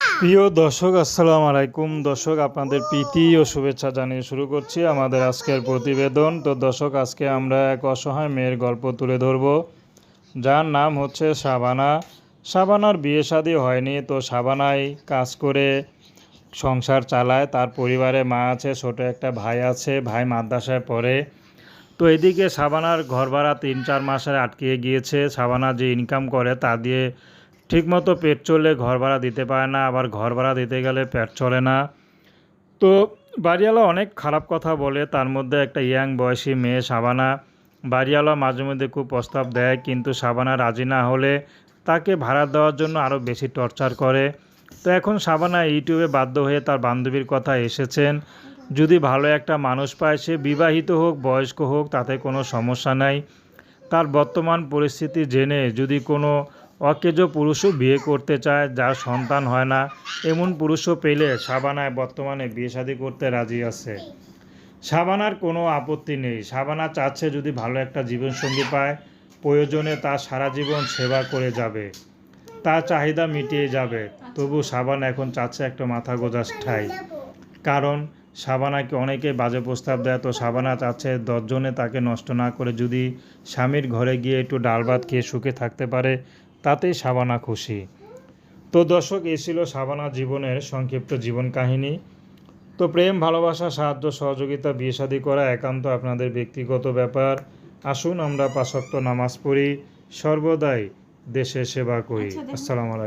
প্রিয় দর্শক, আসসালামু আলাইকুম। দর্শক, আপনাদের প্রীতি ও শুভেচ্ছা জানিয়ে শুরু করছি আমাদের আজকের প্রতিবেদন। তো দর্শক, আজকে আমরা এক অসহায় মেয়ের গল্প তুলে ধরব। যার নাম হচ্ছে শাবানা। শাবানার বিয়ে শাদী হয়নি, তো শাবানাই কাজ করে সংসার চালায়। তার পরিবারে মা আছে, ছোট একটা ভাই আছে, ভাই মাদ্রাসায় পড়ে। তো এদিকে সাবানার ঘর ভাড়া তিন চার মাসের আটকে গিয়েছে। সাবানা যে ইনকাম করে তা দিয়ে ঠিকমতো পেট চলে, ঘর ভাড়া দিতে পারে না, আবার ঘর ভাড়া দিতে গেলে পেট চলে না। তো বাড়িওয়ালা অনেক খারাপ কথা বলে, তার মধ্যে একটা ইয়াং বয়সী মেয়ে সাবানা। বাড়িওয়ালা মাঝে মধ্যে খুব প্রস্তাব দেয়, কিন্তু সাবানা রাজি না হলে তাকে ভাড়া দেওয়ার জন্য আরও বেশি টর্চার করে। তো এখন সাবানা ইউটিউবে বাধ্য হয়ে তার বান্ধবীর কথা এসেছেন। যদি ভালো একটা মানুষ পায়, সে বিবাহিত হোক, বয়স্ক হোক, তাতে কোনো সমস্যা নাই। তার বর্তমান পরিস্থিতি জেনে যদি কোনো অকেজ পুরুষও বিয়ে করতে চায়, যার সন্তান হয় না। এমন পুরুষও পেলে সাবানায় বর্তমানে বিয়ে শাদী করতে রাজি আছে। সাবানার কোনো আপত্তি নেই। সাবানা চাচ্ছে যদি ভালো একটা জীবনসঙ্গী পায়, প্রয়োজনে তার সারা জীবন সেবা করে যাবে। তার চাহিদা মিটিয়ে যাবে। তবু সাবান এখন চাচ্ছে একটা মাথা গোজা ঠাই। কারণ সাবানাকে অনেকে বাজে প্রস্তাব দেয়, তো সাবানা চাচ্ছে দশজনে তাকে নষ্ট না করে যদি স্বামীর ঘরে গিয়ে একটু ডাল ভাত খেয়ে সুখে থাকতে পারে তাতেই সাবানা খুশি। তো দর্শক এ ছিল সাবানা জীবনের সংক্ষিপ্ত জীবন কাহিনী। তো প্রেম ভালোবাসা সাহায্য সহযোগিতা বিয়ে সাদি করা একান্ত আপনাদের ব্যক্তিগত ব্যাপার। আসুন আমরা পাশক্ত নামাজ পড়ি সর্বদাই দেশের সেবা করি। আসসালামু আলাইকুম।